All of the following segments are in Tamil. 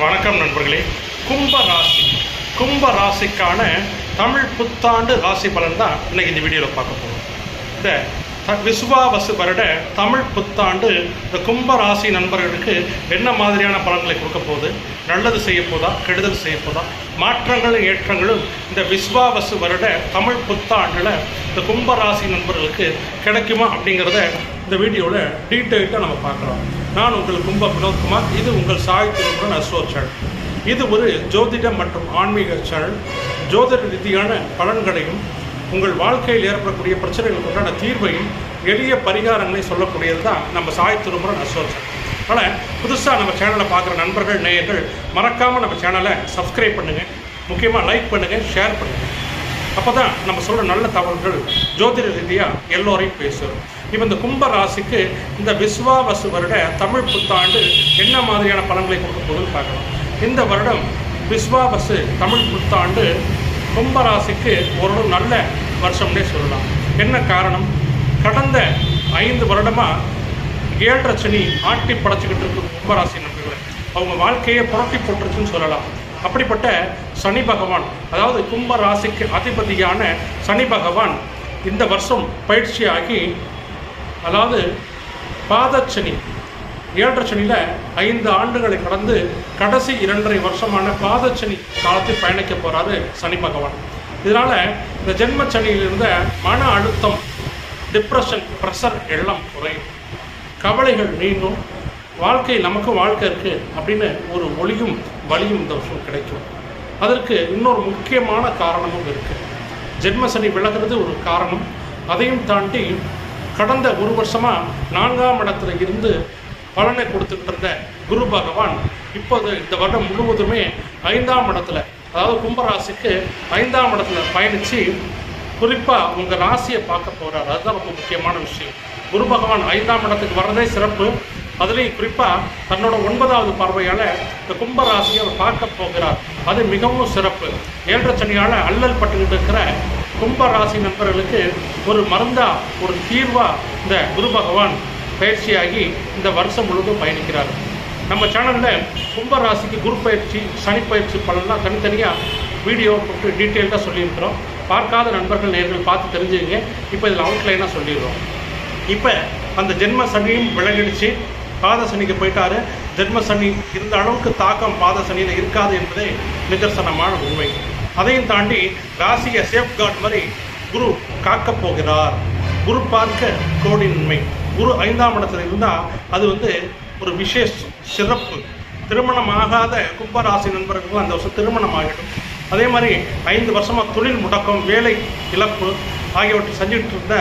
வணக்கம் நண்பர்களே. கும்ப ராசி. கும்ப ராசிக்கான தமிழ் புத்தாண்டு ராசி பலன் தான் இன்னைக்கு இந்த வீடியோவில் பார்க்க போகிறோம் இந்த த- விசுவாவசு வருட தமிழ் புத்தாண்டு இந்த கும்ப ராசி நண்பர்களுக்கு என்ன மாதிரியான பலன்களை கொடுக்க போகுது? நல்லது செய்ய போதா? கெடுதல் செய்ய போதா? மாற்றங்களும் ஏற்றங்களும் இந்த விஸ்வாவசு வருட தமிழ் புத்தாண்டில் இந்த கும்ப ராசி நண்பர்களுக்கு கிடைக்குமா அப்படிங்கிறத இந்த வீடியோவில் டீட்டெயில்ட்டாக நம்ம பார்க்குறோம் நான் உங்கள் கும்ப வினோத்குமார் இது உங்கள் சாய் திருமுருகன் அஸ்வோ சேனல் இது ஒரு ஜோதிடம் மற்றும் ஆன்மீக சேனல் ஜோதிட ரீதியான பலன்களையும் உங்கள் வாழ்க்கையில் ஏற்படக்கூடிய பிரச்சனைகளுக்குண்டான தீர்வையும் எளிய பரிகாரங்களை சொல்லக்கூடியது தான் நம்ம சாய் திருமுருகன் அஸ்வோ சேனல் அதனால் புதுசாக நம்ம சேனலை பார்க்குற நண்பர்கள் நேயர்கள் மறக்காமல் நம்ம சேனலை சப்ஸ்கிரைப் பண்ணுங்கள் முக்கியமாக லைக் பண்ணுங்கள் ஷேர் பண்ணுங்கள் அப்போ தான் நம்ம சொல்கிற நல்ல தகவல்கள் ஜோதிட ரீதியாக எல்லோரையும் பேசுகிறோம் இப்போ இந்த கும்ப ராசிக்கு இந்த விஸ்வாவசு வருட தமிழ் புத்தாண்டு என்ன மாதிரியான பலன்களை கொடுக்க போகுதுன்னு பார்க்கலாம். இந்த வருடம் விஸ்வாவசு தமிழ் புத்தாண்டு கும்ப ராசிக்கு ஒரு நல்ல வருஷம்னே சொல்லலாம். என்ன காரணம்? கடந்த ஐந்து வருடமாக ஏழரை சனி ஆட்டி படைச்சிக்கிட்டு இருக்கும் கும்பராசி நண்பர்களை. அவங்க வாழ்க்கையை புரட்டி போட்டுருச்சுன்னு சொல்லலாம். அப்படிப்பட்ட சனி பகவான் அதாவது கும்ப ராசிக்கு அதிபதியான சனி பகவான் இந்த வருஷம் பயிற்சியாகி அதாவது பாதச்சனி ஏழரை சனியில் ஐந்து ஆண்டுகளை கடந்து கடைசி இரண்டரை வருஷமான பாதச்சனி காலத்தில் பயணிக்க போகிறாரு சனி பகவான். இதனால் இந்த ஜென்ம சனியில் இருந்த மன அழுத்தம் டிப்ரெஷன் ப்ரெஷர் எல்லாம் குறையும். கவலைகள் நீங்கும். வாழ்க்கை நமக்கும் வாழ்க்கை இருக்குது அப்படின்னு ஒரு ஒளியும் வலியும் இந்த வருஷம் கிடைக்கும். அதற்கு இன்னொரு முக்கியமான காரணமும் இருக்குது ஜென்மசனி விலகிறது ஒரு காரணம். அதையும் தாண்டி கடந்த ஒரு வருஷமாக நான்காம் இடத்துல இருந்து பலனை கொடுத்துட்டு இருந்த குரு பகவான் இப்போது இந்த வருடம் முழுவதுமே ஐந்தாம் இடத்துல அதாவது கும்பராசிக்கு ஐந்தாம் இடத்துல பயணித்து குறிப்பாக உங்கள் ராசியை பார்க்க போகிறார் அதுதான் ரொம்ப முக்கியமான விஷயம். குரு பகவான் ஐந்தாம் இடத்துக்கு வர்றதே சிறப்பு. அதுலேயும் குறிப்பாக தன்னோட ஒன்பதாவது பார்வையால் இந்த கும்பராசியை அவர் பார்க்க போகிறார். அது மிகவும் சிறப்பு. ஏழரை சனியால் அல்லல் பட்டுக்கிட்டு இருக்கிற கும்பராசி நண்பர்களுக்கு ஒரு மருந்தாக ஒரு தீர்வாக இந்த குரு பகவான் பயிற்சியாகி இந்த வருஷம் முழுவதும் பயணிக்கிறார். நம்ம சேனலில் கும்பராசிக்கு குரு பயிற்சி சனி பயிற்சி பலன்லாம் தனித்தனியாக வீடியோ போட்டு டீட்டெயில்டாக சொல்லியிருக்கிறோம். பார்க்காத நண்பர்கள் நேர்கள் பார்த்து தெரிஞ்சுங்க இப்போ இதில் அவுட்லைனாக சொல்லிடுறோம். இப்போ அந்த ஜென்ம சனியும் விலகிடுச்சு. பாத சனிக்கு போயிட்டாரு. ஜென்ம சனி இருந்த அளவுக்கு தாக்கம் பாத சனியில் இருக்காது என்பதே நிதர்சனமான உண்மை. அதையும் தாண்டி ராசியை சேஃப்கார்ட் மாதிரி குரு காக்கப் போகிறார். குரு பார்க்க கோடி நன்மை குரு ஐந்தாம் இடத்துல இருந்தால் அது வந்து ஒரு விசேஷ சிறப்பு. திருமணம் ஆகாத கும்பராசி நண்பர்களுக்கு அந்த வருஷம் திருமணம் ஆகிடும் அதே மாதிரி ஐந்து வருஷமாக தொழில் முடக்கம் வேலை இழப்பு ஆகியவற்றை செஞ்சுட்டு இருந்த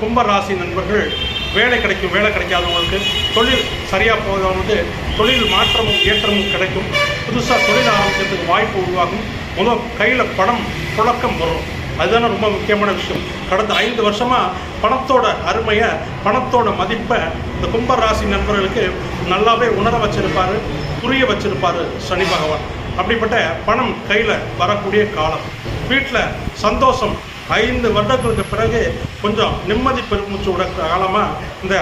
கும்பராசி நண்பர்கள் வேலை கிடைக்கும் வேலை கிடைக்காதவங்களுக்கு தொழில் சரியாக போகாதவங்களுக்கு தொழில் மாற்றமும் ஏற்றமும் கிடைக்கும். புதுசாக தொழில் ஆரம்பிக்கிறதுக்கு வாய்ப்பு உருவாகும். முதல் கையில் பணம் புழக்கம் வரும். அதுதானே ரொம்ப முக்கியமான விஷயம். கடந்த ஐந்து வருஷமாக பணத்தோட அருமையை பணத்தோட மதிப்பை இந்த கும்பராசி நண்பர்களுக்கு நல்லாவே உணர வச்சிருப்பார் புரிய வச்சிருப்பார் சனி பகவான். அப்படிப்பட்ட பணம் கையில் வரக்கூடிய காலம். வீட்டில் சந்தோஷம் ஐந்து வருடங்களுக்கு பிறகு கொஞ்சம் நிம்மதி பெருமூச்சு விட காலமாக இந்த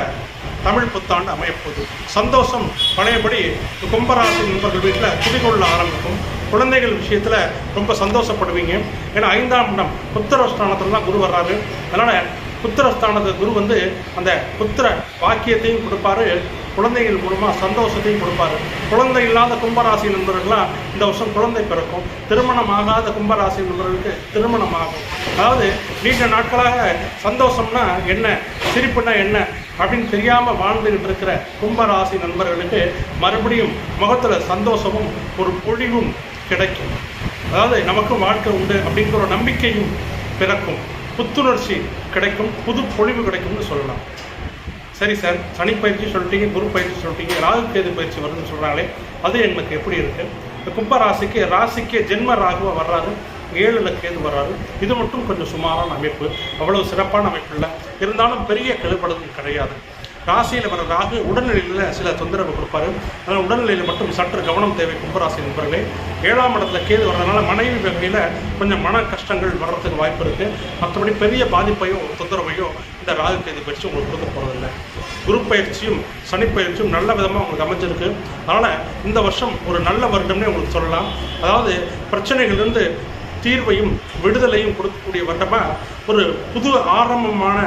தமிழ் புத்தாண்டு அமையப்போகுது. சந்தோஷம் பழையபடி கும்பராசி நண்பர்கள் வீட்டில் குடிகொள்ள ஆரம்பிக்கும். குழந்தைகள் விஷயத்தில் ரொம்ப சந்தோஷப்படுவீங்க. ஏன்னா ஐந்தாம் இடம் புத்திரஸ்தானத்துலலாம் குரு வர்றாரு. அதனால் புத்திரஸ்தானத்து குரு வந்து அந்த புத்திர வாக்கியத்தையும் கொடுப்பாரு. குழந்தைகள் மூலமாக சந்தோஷத்தையும் கொடுப்பாரு. குழந்தை இல்லாத கும்பராசி நண்பர்கள்லாம் இந்த வருஷம் குழந்தை பிறக்கும். திருமணம் ஆகாத கும்பராசி நண்பர்களுக்கு திருமணம் ஆகும் அதாவது நீண்ட நாட்களாக சந்தோஷம்னா என்ன? சிரிப்புனா என்ன? அப்படின்னு தெரியாமல் வாழ்ந்துகிட்டு இருக்கிற கும்பராசி நண்பர்களுக்கு மறுபடியும் முகத்தில் சந்தோஷமும் ஒரு பொழிவும் கிடைக்கும். அதாவது நமக்கும் வாழ்க்கை உண்டு அப்படிங்கிற ஒரு நம்பிக்கையும் பிறக்கும். புத்துணர்ச்சி கிடைக்கும் புது பொழிவு கிடைக்கும்னு சொல்லலாம். சரி சார் சனி பயிற்சி சொல்லிட்டீங்க குரு பயிற்சி சொல்லிட்டீங்க ராகு கேது பயிற்சி வருதுன்னு சொல்கிறாங்களே அது எங்களுக்கு எப்படி இருக்கு? இந்த கும்ப ராசிக்கு ஜென்ம ராகுவாக வர்றாரு ஏழுல கேது வர்றாரு. இது மட்டும் கொஞ்சம் சுமாரான அமைப்பு அவ்வளவு சிறப்பான அமைப்பு இல்லை. இருந்தாலும் பெரிய கெடுபடுதல் கிடையாது. ராசியில் வர ராகு உடல்நிலையில் சில தொந்தரவு கொடுப்பாரு. அதனால் உடல்நிலையில் மட்டும் சற்று கவனம் தேவை கும்பராசி நண்பர்களே. ஏழாம் இடத்துல கேது வர்றதுனால மனைவி வகையில் கொஞ்சம் மன கஷ்டங்கள் வர்றதுக்கு வாய்ப்பு இருக்குது மற்றபடி பெரிய பாதிப்பையோ தொந்தரவையோ இந்த ராகு கேது பயிற்சி உங்களுக்கு கொடுக்க போகிறதில்ல குரு பயிற்சியும் சனி பயிற்சியும் நல்ல விதமாக உங்களுக்கு அமைஞ்சிருக்கு. அதனால் இந்த வருஷம் ஒரு நல்ல வருடம்னே உங்களுக்கு சொல்லலாம். அதாவது பிரச்சனைகள்லேருந்து தீர்வையும் விடுதலையும் கொடுக்கக்கூடிய வருடமாக ஒரு புது ஆரம்பமான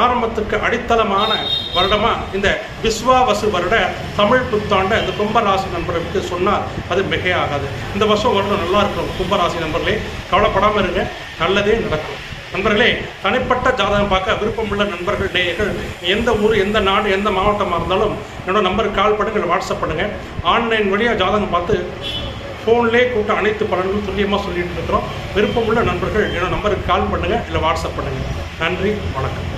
ஆரம்பத்துக்கு அடித்தளமான வருடமாக இந்த விஸ்வாவசு வருட தமிழ் புத்தாண்டை இந்த கும்பராசி நண்பர்களுக்கு சொன்னால் அது மிகையாகாது. இந்த வருஷம் வருடம் நல்லா இருக்கும் கும்பராசி நண்பர்களே. கவலைப்படாமல் இருங்க. நல்லதே நடக்கும். நண்பர்களே தனிப்பட்ட ஜாதகம் பார்க்க விருப்பமுள்ள நண்பர்கள் நேயர்கள் எந்த ஊர் எந்த நாடு எந்த மாவட்டமாக இருந்தாலும் என்னோடய நம்பருக்கு கால் பண்ணுங்கள் வாட்ஸ்அப் பண்ணுங்கள் ஆன்லைன் வழியாக ஜாதகம் பார்த்து ஃபோன்லேயே கூட்ட அனைத்து பலன்களும் துல்லியமாக சொல்லிட்டு இருக்கிறோம். விருப்பமுள்ள நண்பர்கள் என்னோட நம்பருக்கு கால் பண்ணுங்கள் இல்லை வாட்ஸ்அப் பண்ணுங்கள் நன்றி வணக்கம்.